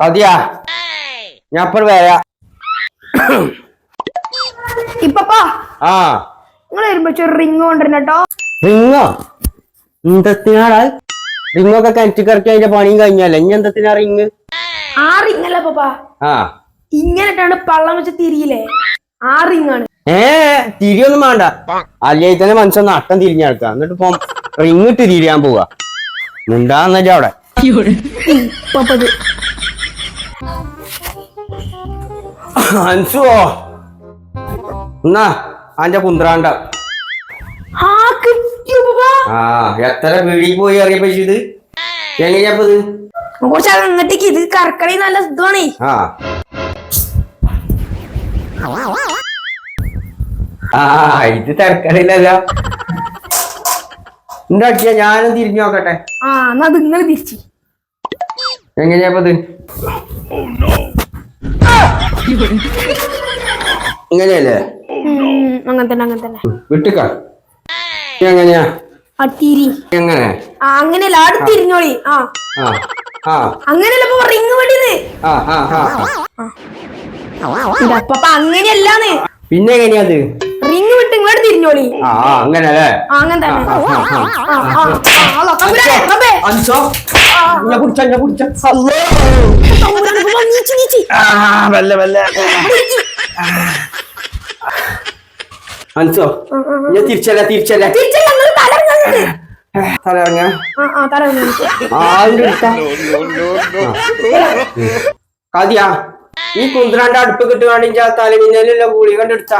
അതെയാ? ഞാൻ ഇപ്പോൾ വരാ. ഇപ്പപ്പാ ആ. നിങ്ങൾ വരുമ്പോ റിങ് കൊണ്ടുവരണം കേട്ടോ. റിങ്ങോ എന്തത്തിനാടാ? റിങ്ങൊക്കെ കിണറ്റി കറക്കി അതിന്റെ പണിയും കഴിഞ്ഞല്ലേ? ഇനി എന്തത്തിനാ റിങ് ആ റിങ് അല്ല പപ്പാ ആ. ഇങ്ങനെട്ടാണ് പള്ളം വെച്ച് തിരിയില്ലേ? ആ റിങ് ആണ്. ഏ തിരിയൊന്നും വേണ്ട. അല്ലേ തന്നെ മനുഷ്യൻ അട്ടം തിരിഞ്ഞെടുക്കാം എന്നിട്ട് ഇപ്പം റിങ് ഇട്ട് തിരിയാൻ പോവാ. മുണ്ടാന്നല്ലേ അവിടെ. അൻസുവോ എന്നാ അന്റെ കുന്ത്രാണ്ട. ആ എത്ര വീടി പോയി അറിയപ്പോ ഇത്? എങ്ങനെയാപ്പ ഇത്? കുറച്ച് അങ്ങോട്ടേക്ക് ഇത് കറക്കടി നല്ല ആ. ആ ഇത് തിരക്കടില്ലല്ലോ എന്താക്കിയ ഞാനും തിരിഞ്ഞു നോക്കട്ടെ. ആ എന്നാ നിങ്ങൾ തിരിച്ച്. എങ്ങനെയാപ്പ ഇങ്ങനെയല്ലേ അങ്ങനെ തന്നെ അങ്ങനെ തന്നെ വിട്ടുക്ക എങ്ങനെയാ ആ എങ്ങനെ അങ്ങനെയല്ല അടുത്തിരിഞ്ഞോളി തിരിഞ്ഞോളി ആ അങ്ങനെയല്ല റിങ് അപ്പ അങ്ങനെയല്ലാന്ന് പിന്നെ എങ്ങനെയാ അത് റിങ് വിട്ട് ഇങ്ങോട്ട് തിരിഞ്ഞോളി അങ്ങനെ അങ്ങനെ തന്നെ അൻസോ ഞാൻ തിരിച്ചല്ല തിരിച്ചല്ല. തലറങ്ങ കാതിയാ ഈ കുന്ത്രാണ്ട് അടുപ്പ് കിട്ടുകയാണെങ്കിൽ ആ തലമിന്നലുള്ള ഗുളി കണ്ടെടുത്ത